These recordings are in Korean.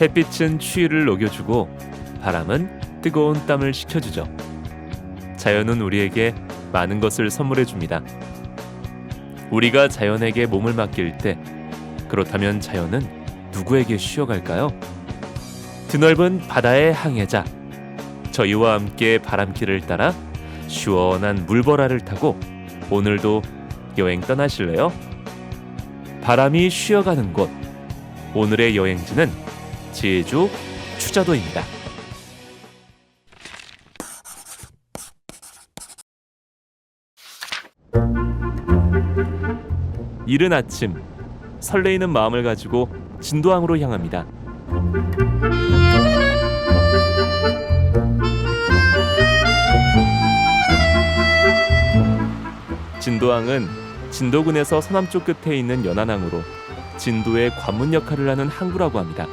햇빛은 추위를 녹여주고 바람은 뜨거운 땀을 식혀주죠. 자연은 우리에게 많은 것을 선물해 줍니다. 우리가 자연에게 몸을 맡길 때 그렇다면 자연은 누구에게 쉬어갈까요? 드넓은 바다의 항해자 저희와 함께 바람길을 따라 시원한 물보라를 타고 오늘도 여행 떠나실래요? 바람이 쉬어가는 곳 오늘의 여행지는 제주 추자도입니다. 이른 아침 설레이는 마음을 가지고 진도항으로 향합니다. 진도항은 진도군에서 서남쪽 끝에 있는 연안항으로 진도의 관문 역할을 하는 항구라고 합니다.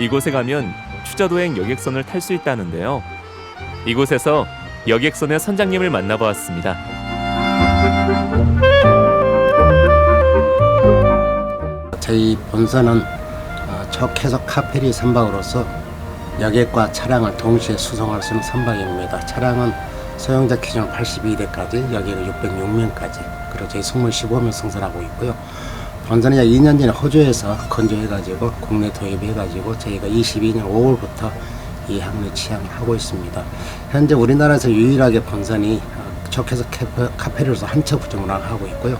이곳에 가면 추자도행 여객선을 탈 수 있다는데요. 이곳에서 여객선의 선장님을 만나보았습니다. 저희 어, 적해석 카페리 선박으로서 여객과 차량을 동시에 수송할 수 있는 선박입니다. 차량은 소형자 기준 82대까지, 여객은 606명까지, 그리고 저희 승무원 15명 승선하고 있고요. 약 2년 전에 호주에서 건조해가지고 국내 도입해가지고 저희가 22년 5월부터 이 항로 취항하고 있습니다. 현재 우리나라에서 유일하게 본선이 어, 적해석 카페리로서 한차 부정을 하고 있고요.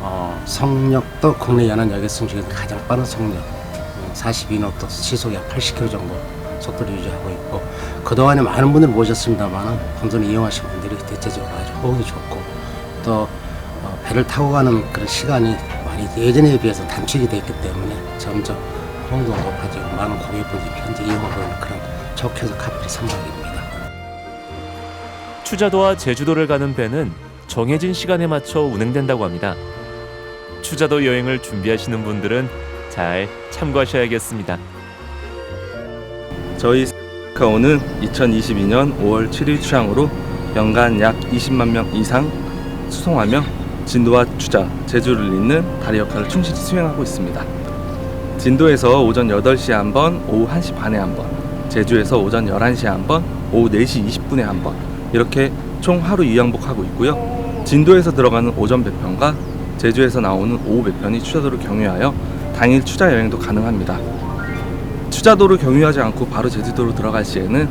어, 성력도 국내 연안 여객선 중에서 가장 빠른 성력 어, 42노트 시속 약 80km 정도 속도를 유지하고 있고 그동안에 많은 분들이 모셨습니다만 본선을 이용하신 분들이 대체적으로 아주 호응이 좋고 또 어, 배를 타고 가는 그런 시간이 많이 예전에 비해서 단축이 됐기 때문에 점점 호응도가 높아지고 많은 고객분들이 현재 이용하고 있는 그런 적해서 카페리 선박입니다. 추자도와 제주도를 가는 배는 정해진 시간에 맞춰 운행된다고 합니다. 추자도 여행을 준비하시는 분들은 잘 참고하셔야겠습니다. 저희 카오는 2022년 5월 7일 취항으로 연간 약 20만 명 이상 수송하며 진도와 추자, 제주를 잇는 다리 역할을 충실히 수행하고 있습니다. 진도에서 오전 8시에 한 번, 오후 1시 반에 한 번, 제주에서 오전 11시에 한 번, 오후 4시 20분에 한 번, 이렇게 총 하루 2항복하고 있고요. 진도에서 들어가는 오전 배편과 제주에서 나오는 오후 배편이 추자도를 경유하여 당일 추자 여행도 가능합니다. 추자도를 경유하지 않고 바로 제주도로 들어갈 시에는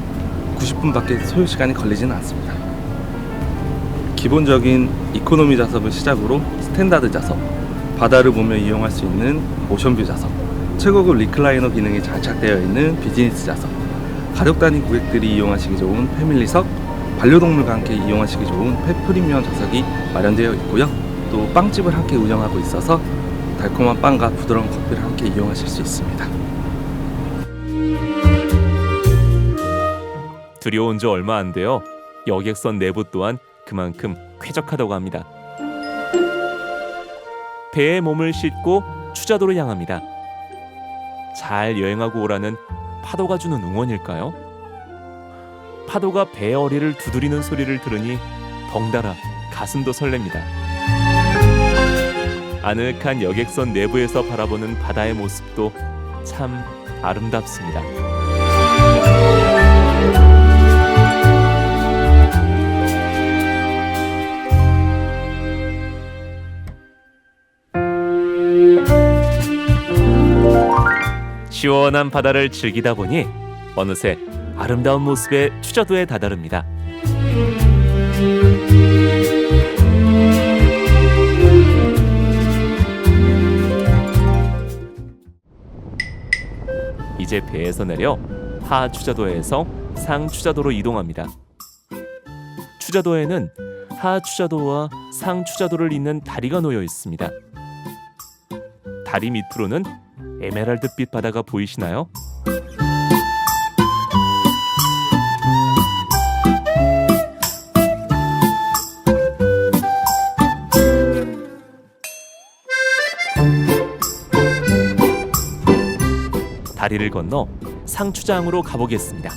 90분밖에 소요 시간이 걸리지는 않습니다. 기본적인 이코노미 좌석을 시작으로 스탠다드 좌석, 바다를 보며 이용할 수 있는 오션뷰 좌석, 최고급 리클라이너 기능이 장착되어 있는 비즈니스 좌석, 가족 단위 고객들이 이용하시기 좋은 패밀리석, 반려동물과 함께 이용하시기 좋은 펫 프리미엄 좌석이 마련되어 있고요. 또 빵집을 함께 운영하고 있어서 달콤한 빵과 부드러운 커피를 함께 이용하실 수 있습니다. 들여온 지 얼마 안 돼요. 여객선 내부 또한 그만큼 쾌적하다고 합니다. 배에 몸을 싣고 추자도로 향합니다. 잘 여행하고 오라는 파도가 주는 응원일까요? 파도가 배 어리를 두드리는 소리를 들으니 덩달아 가슴도 설렙니다. 아늑한 여객선 내부에서 바라보는 바다의 모습도 참 아름답습니다. 시원한 바다를 즐기다 보니 어느새 아름다운 모습의 추자도에 다다릅니다. 이제 배에서 내려 하 추자도에서 상 추자도로 이동합니다. 추자도에는 하 추자도와 상 추자도를 잇는 다리가 놓여 있습니다. 다리 밑으로는 에메랄드빛 바다가 보이시나요? 다리를 건너 상추장으로 가보겠습니다.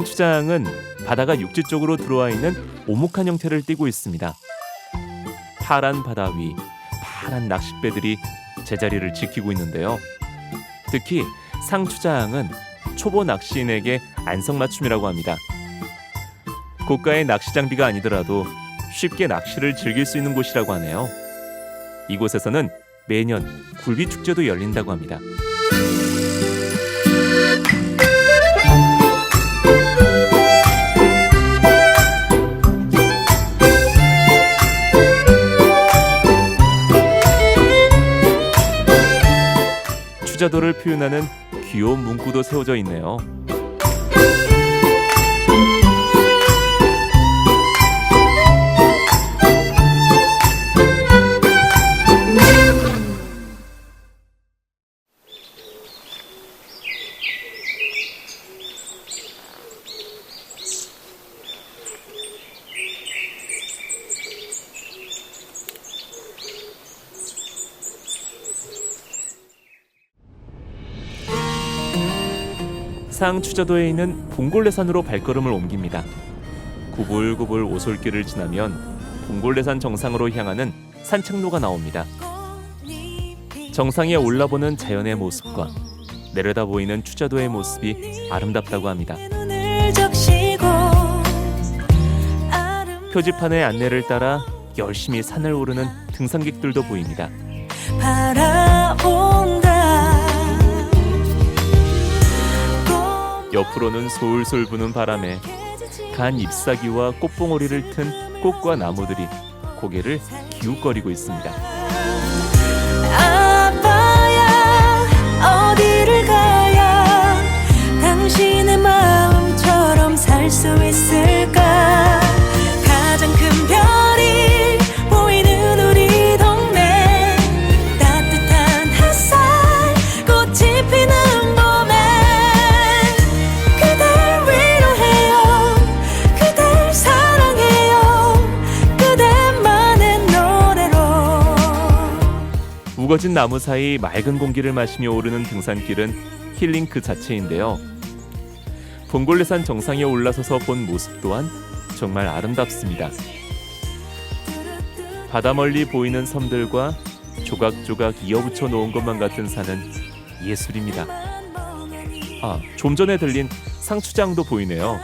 상추장은 바다가 육지 쪽으로 들어와 있는 오목한 형태를 띠고 있습니다. 파란 바다 위 파란 낚싯배들이 제자리를 지키고 있는데요. 특히 상추장은 초보 낚시인에게 안성맞춤이라고 합니다. 고가의 낚시 장비가 아니더라도 쉽게 낚시를 즐길 수 있는 곳이라고 하네요. 이곳에서는 매년 굴비 축제도 열린다고 합니다. 추자도를 표현하는 귀여운 문구도 세워져 있네요. 상추자도에 있는 봉골레산으로 발걸음을 옮깁니다. 구불구불 오솔길을 지나면 봉골레산 정상으로 향하는 산책로가 나옵니다. 정상에 올라보는 자연의 모습과 내려다 보이는 추자도의 모습이 아름답다고 합니다. 표지판의 안내를 따라 열심히 산을 오르는 등산객들도 보입니다. 옆으로는 솔솔 부는 바람에 간 잎사귀와 꽃봉오리를 튼 꽃과 나무들이 고개를 기웃거리고 있습니다. 우거진 나무 사이 맑은 공기를 마시며 오르는 등산길은 힐링 그 자체인데요. 봉골레산 정상에 올라서서 본 모습 또한 정말 아름답습니다. 바다 멀리 보이는 섬들과 조각조각 이어붙여 놓은 것만 같은 산은 예술입니다. 아, 좀 전에 들린 상추장도 보이네요.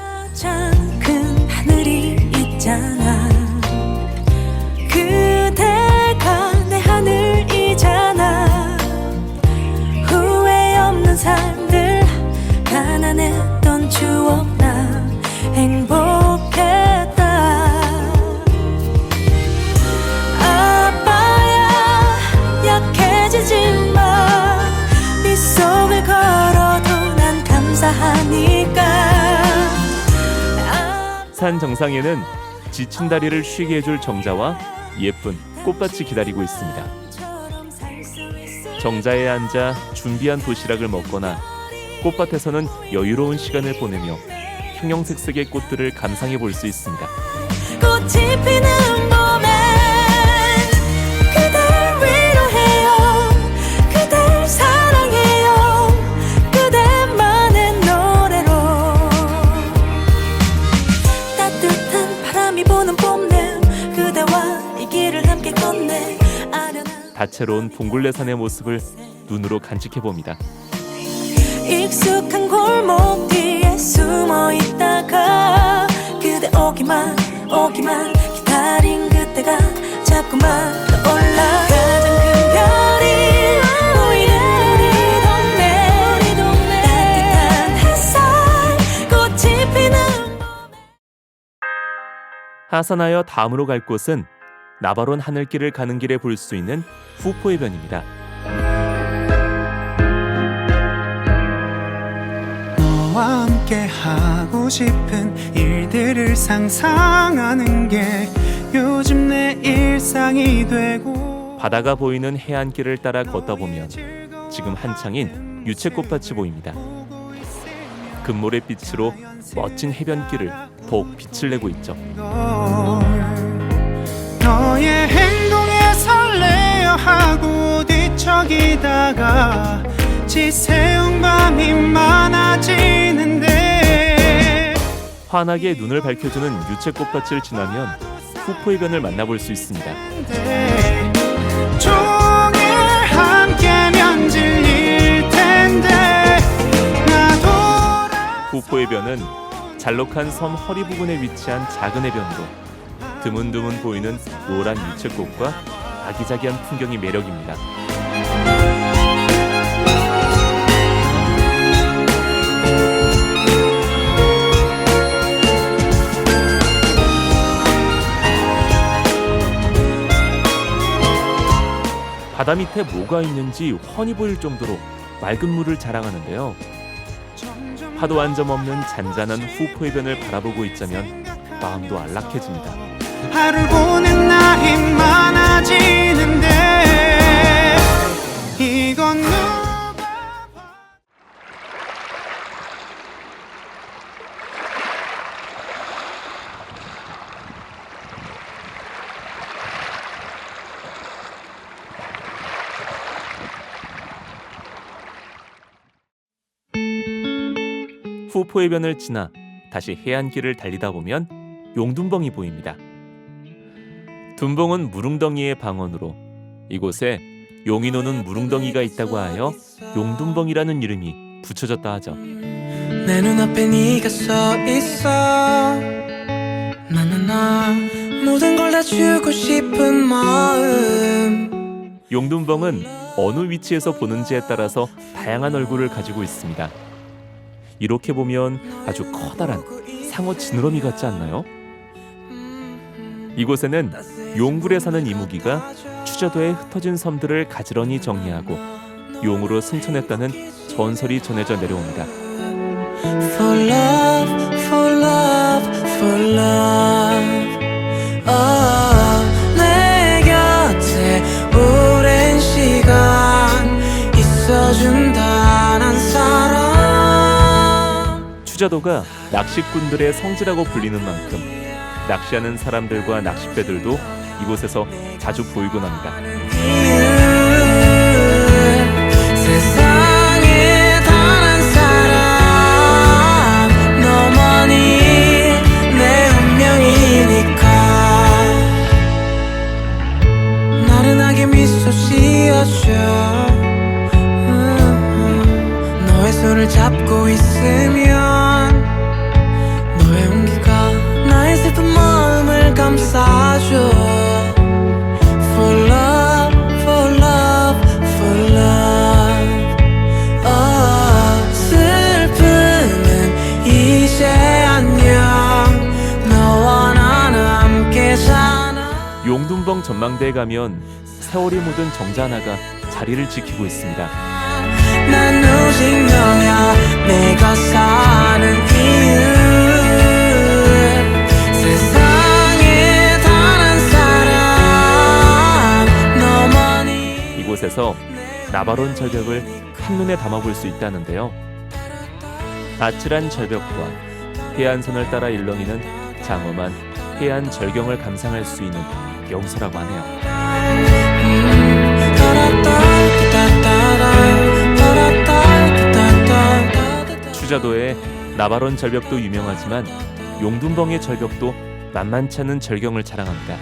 아, 산 정상에는 지친 다리를 쉬게 해줄 정자와 예쁜 꽃밭이 기다리고 있습니다. 정자에 앉아 준비한 도시락을 먹거나 꽃밭에서는 여유로운 시간을 보내며 형형색색의 꽃들을 감상해 볼 수 있습니다. 다채로운 봉굴레산의 모습을 눈으로 간직해 봅니다. 익숙한 골목 뒤에 숨어 있다가 그대 오기만 오기만 기다린 그때가 자꾸만 떠올라. 가장 큰 별이 보이는 우리 동네. 따뜻한 햇살 꽃이 피는 하산하여 다음으로 갈 곳은 나바론 하늘길을 가는 길에 볼 수 있는 후포해변입니다. 너와 함께 하고 싶은 일들을 상상하는 게 요즘 내 일상이 되고 바다가 보이는 해안길을 따라 걷다 보면 지금 한창인 유채꽃밭이 보입니다. 금모래 빛으로 멋진 해변길을 더욱 빛을 내고 있죠. 너의 행동에 설레어 하고 뒤척이다가 지새운 밤이 많아지는데 환하게 눈을 밝혀주는 유채꽃밭을 지나면 후포의 변을 만나볼 수 있습니다. 후포의 변은 잘록한 섬 허리 부분에 위치한 작은 해변으로 드문드문 보이는 노란 유채꽃과 아기자기한 풍경이 매력입니다. 바다 밑에 뭐가 있는지 훤히 보일 정도로 맑은 물을 자랑하는데요. 파도 한 점 없는 잔잔한 후포의 변을 바라보고 있자면 마음도 안락해집니다. 하루 보는 날이 많아지는데 이건 누가 후포의 변을 지나 다시 해안길을 달리다 보면 용둔벙이 보입니다. 둔벙은 무릉덩이의 방언으로 이곳에 용이 노는 무릉덩이가 있다고 하여 용둔벙이라는 이름이 붙여졌다 하죠. 내 눈앞에 네가 서 있어 나나나 모든 걸 다 주고 싶은 마음 용둔벙은 어느 위치에서 보는지에 따라서 다양한 얼굴을 가지고 있습니다. 이렇게 보면 아주 커다란 상어 지느러미 같지 않나요? 이곳에는 용굴에 사는 이무기가 추자도에 흩어진 섬들을 가지런히 정리하고 용으로 승천했다는 전설이 전해져 내려옵니다. For love, for love, for love oh, 내 곁에 오랜 시간 있어준다 난 사람 추자도가 낚시꾼들의 성지라고 불리는 만큼 낚시하는 사람들과 낚싯배들도 이곳에서 자주 보이곤 합니다. 음, 너의 손을 잡고 있으면 너의 온기가 나의 슬픈 마음을 감싸줘 용둔벙 전망대에 가면 세월이 묻은 정자 하나가 자리를 지키고 있습니다. 난 오직 너야 내가 사는 이유 세상에 단한 사람 너만이 이곳에서 나바론 절벽을 한눈에 담아볼 수 있다는데요. 아찔한 절벽과 해안선을 따라 일렁이는 장엄한 해안 절경을 감상할 수 있는 명소라고 하네요. 추자도의 나바론 절벽도 유명하지만 용둔벙의 절벽도 만만치 않은 절경을 자랑합니다.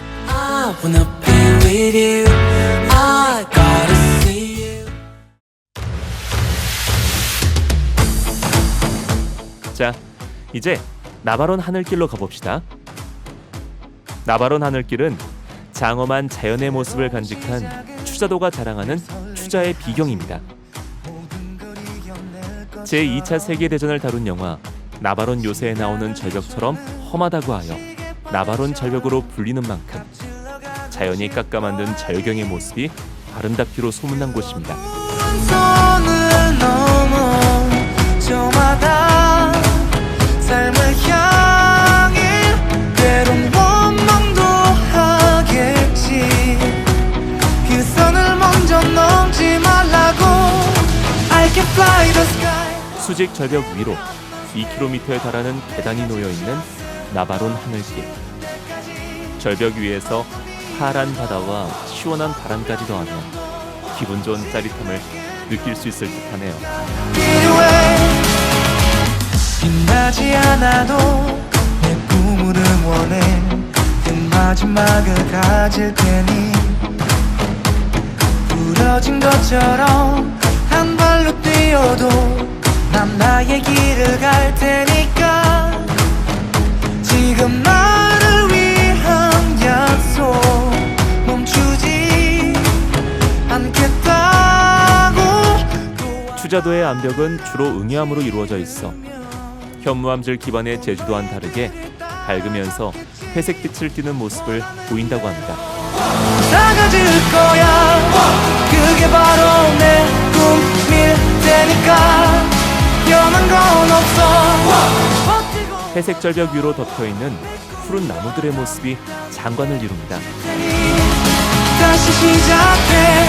자, 이제 나바론 하늘길로 가봅시다. 나바론 하늘길은 장엄한 자연의 모습을 간직한 추자도가 자랑하는 추자의 비경입니다. 제2차 세계대전을 다룬 영화 나바론 요새에 나오는 절벽처럼 험하다고 하여 나바론 절벽으로 불리는 만큼 자연이 깎아 만든 절경의 모습이 아름답기로 소문난 곳입니다. 수직 절벽 위로 2km에 달하는 계단이 놓여 있는 나바론 하늘길. 절벽 위에서 파란 바다와 시원한 바람까지 더하면 기분 좋은 짜릿함을 느낄 수 있을 듯하네요. 신나지 않아도 마지막을 가질 테니 부러진 것처럼 한 뛰어도 난 나의 길을 갈 테니까. 지금 나를 위한 약속 멈추지 않겠다고 추자도의 암벽은 주로 응야암으로 이루어져 있어. 현무암질 기반의 제주도와는 다르게 밝으면서 회색 빛을 띠는 모습을 보인다고 합니다. 사라질 거야. 그게 바로 내 꿈일 테니까 변한 건 없어 회색 절벽 위로 덮여 있는 푸른 나무들의 모습이 장관을 이룹니다. 다시 시작해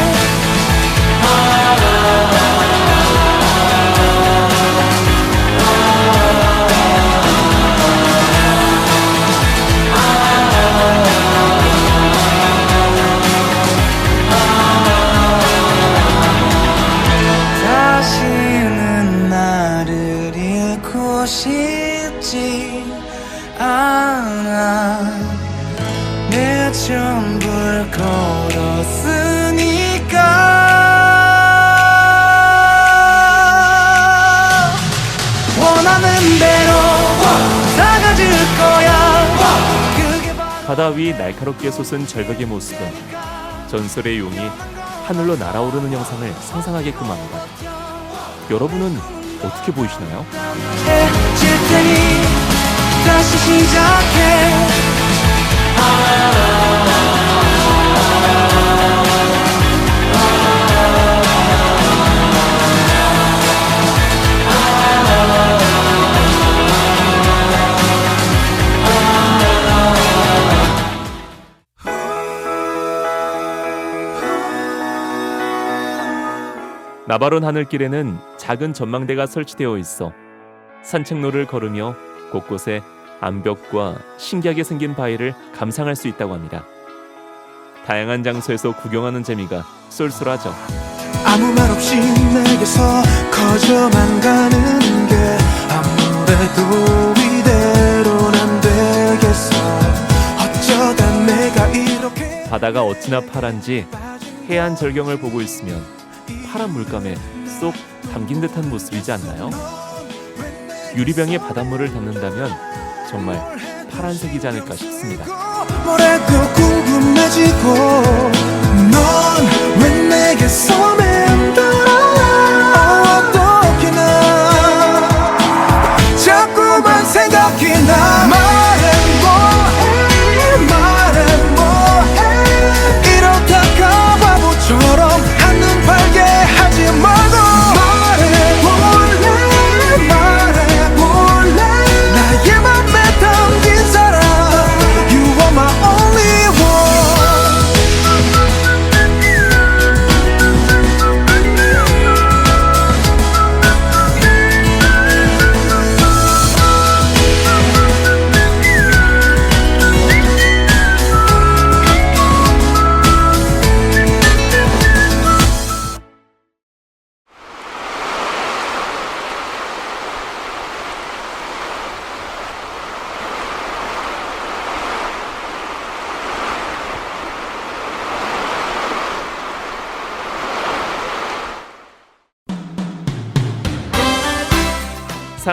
날카롭게 솟은 절벽의 모습은 전설의 용이 하늘로 날아오르는 영상을 상상하게끔 합니다. 여러분은 어떻게 보이시나요? 다시 시작해 나바론 하늘길에는 작은 전망대가 설치되어 있어 산책로를 걸으며 곳곳에 암벽과 신기하게 생긴 바위를 감상할 수 있다고 합니다. 다양한 장소에서 구경하는 재미가 쏠쏠하죠. 아무 말 없이 내게서 커져만 가는 게 아무래도 이대로는 안 되겠어 어쩌다 내가 이렇게 바다가 어찌나 파란지 해안 절경을 보고 있으면 파란 물감에 쏙 담긴 듯한 모습이지 않나요? 유리병에 바닷물을 담는다면 정말 파란색이지 않을까 싶습니다. 궁금해지고 넌왜 내게서 맴돌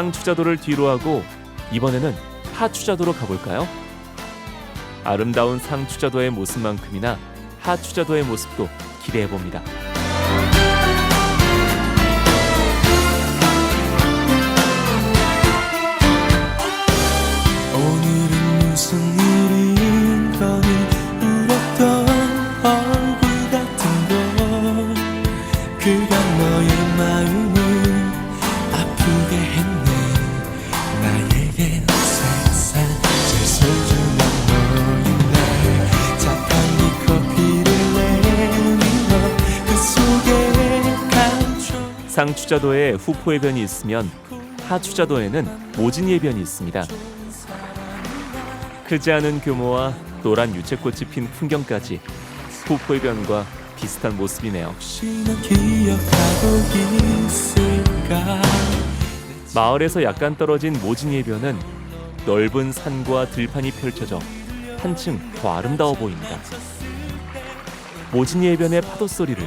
상추자도를 뒤로 하고 이번에는 하추자도로 가볼까요? 아름다운 상추자도의 모습만큼이나 하추자도의 모습도 기대해 봅니다. 상추자도에 후포해변이 있으면 하추자도에는 모진이해변이 있습니다. 크지 않은 규모와 노란 유채꽃이 핀 풍경까지 후포해변과 비슷한 모습이네요. 마을에서 약간 떨어진 모진이해변은 넓은 산과 들판이 펼쳐져 한층 더 아름다워 보입니다. 모진이 해변의 파도 소리를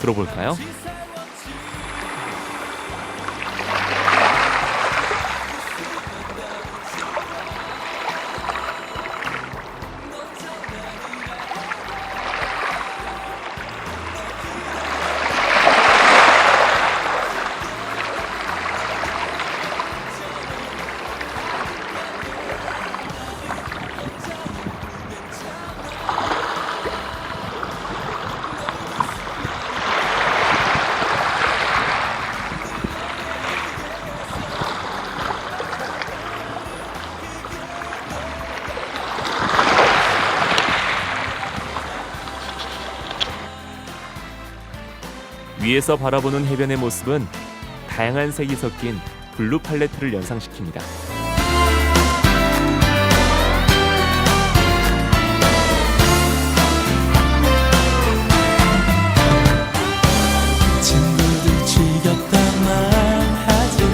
들어볼까요? 위에서 바라보는 해변의 모습은 다양한 색이 섞인 블루 팔레트를 연상시킵니다. 친구들 지겹다 말하지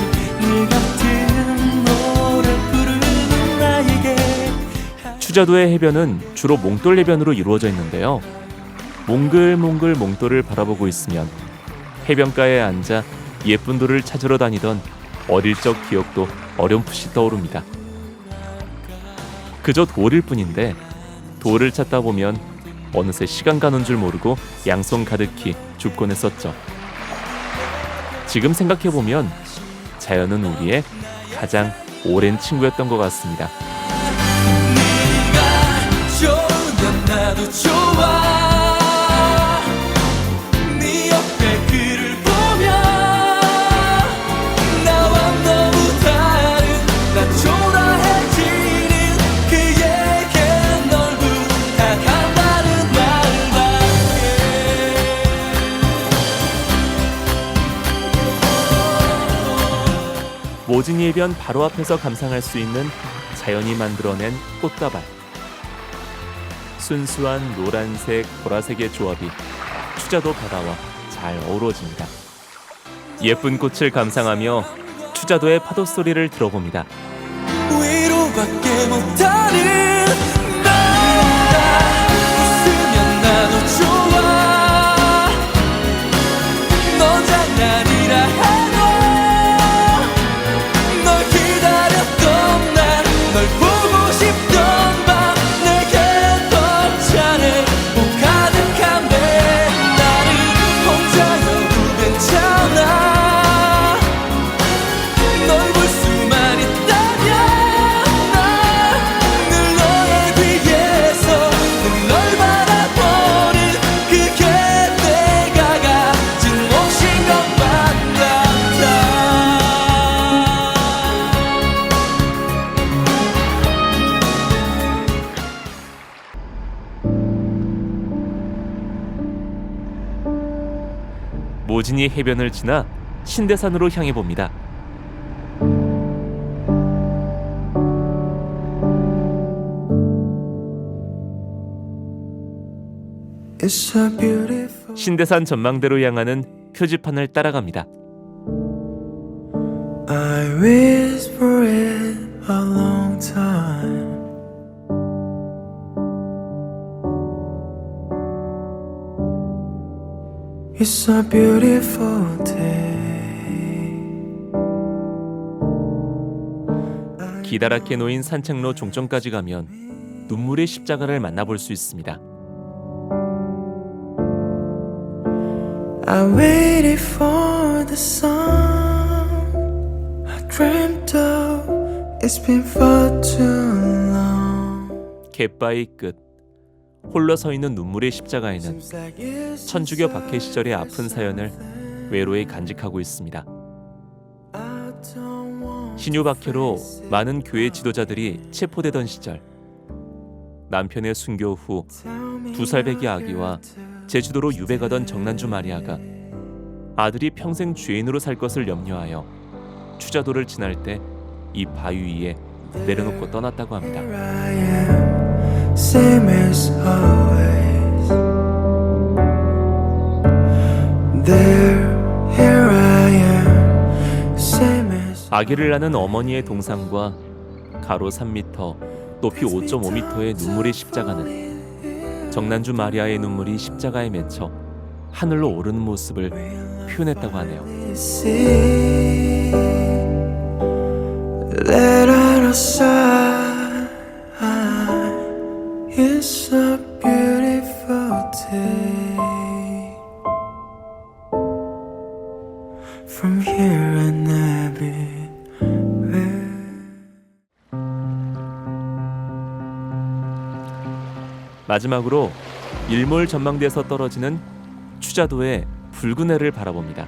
네 같은 노래 부르는 나에게 추자도의 해변은 주로 몽돌 해변으로 이루어져 있는데요. 몽글몽글 몽돌을 바라보고 있으면 해변가에 앉아 예쁜 돌을 찾으러 다니던 어릴 적 기억도 어렴풋이 떠오릅니다. 그저 돌일 뿐인데 돌을 찾다 보면 어느새 시간 가는 줄 모르고 양손 가득히 줍곤 했었죠. 지금 생각해 보면 자연은 우리의 가장 오랜 친구였던 것 같습니다. 모진이 해변 바로 앞에서 감상할 수 있는 자연이 만들어낸 꽃다발. 순수한 노란색, 보라색의 조합이 추자도 바다와 잘 어우러집니다. 예쁜 꽃을 감상하며 추자도의 파도 소리를 들어봅니다. 위로밖에 못하는 진이 해변을 지나 신대산으로 향해 봅니다. 신대산 전망대로 향하는 표지판을 따라갑니다. I wish for it a long time. It's a beautiful day. 기다랗게 놓인 산책로 종점까지 가면 눈물의 십자가를 만나볼 수 있습니다. I waited for the sun. I dreamt of. It's been far too long. 갯바위 끝 홀로 서 있는 눈물의 십자가에는 천주교 박해 시절의 아픈 사연을 외로이 간직하고 있습니다. 신유 박해로 많은 교회 지도자들이 체포되던 시절 남편의 순교 후 두 살배기 아기와 제주도로 유배 가던 정난주 마리아가 아들이 평생 죄인으로 살 것을 염려하여 추자도를 지날 때 이 바위 위에 내려놓고 떠났다고 합니다. Same as always. There, here I am, same as 아기를 낳는 어머니의 동상과 가로 3m, 높이 5.5m의 눈물의 십자가는 정난주 마리아의 눈물이 십자가에 맺혀 하늘로 오르는 모습을 표현했다고 하네요. that 마지막으로 일몰 전망대에서 떨어지는 추자도의 붉은 해를 바라봅니다.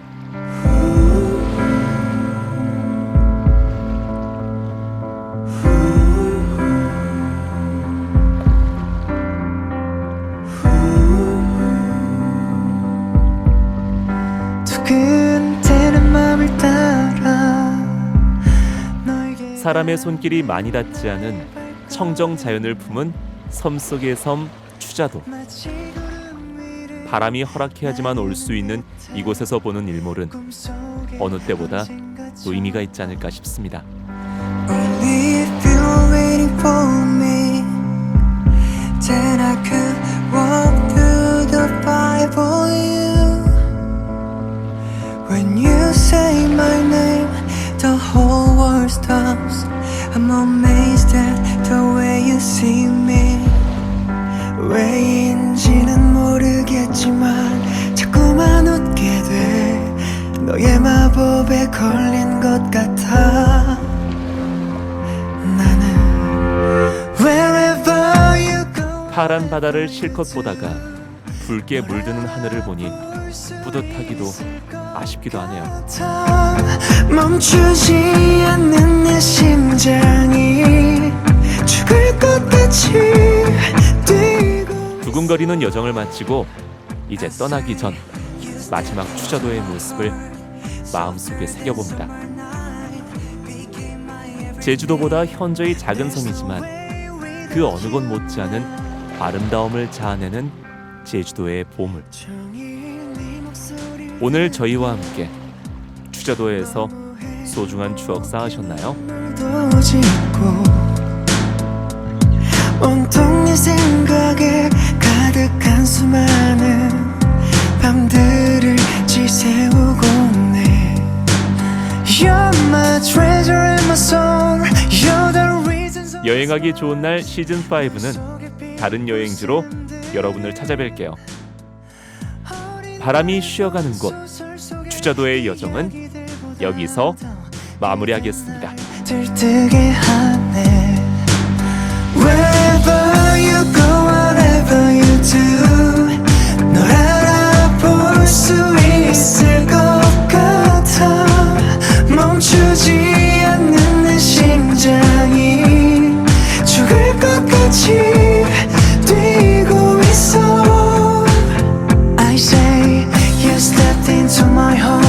사람의 손길이 많이 닿지 않은 청정 자연을 품은 섬 속의 섬 위를 바람이 허락해야지만 올 수 있는 이곳에서 보는 일몰은 어느 때보다 의미가 있지 않을까 싶습니다. 왜인지는 모르겠지만 자꾸만 웃게 돼. 너의 마법에 걸린 것 같아. 나는 wherever you go 파란 바다를 실컷 보다가 붉게 물드는 하늘을 보니 뿌듯하기도 아쉽기도 하네요. 멈추지 않는 내 심장이 죽을 것 같이 두근거리는 여정을 마치고 이제 떠나기 전 마지막 추자도의 모습을 마음속에 새겨봅니다. 제주도보다 현저히 작은 섬이지만 그 어느 곳 못지않은 아름다움을 자아내는 제주도의 보물. 오늘 저희와 함께 추자도에서 소중한 추억 쌓으셨나요? 여행하기 좋은 날 시즌 5는 다른 여행지로 여러분을 찾아뵐게요. 바람이 쉬어가는 곳 추자도의 여정은 여기서 마무리하겠습니다. Wherever you go, whatever I say you stepped into my heart.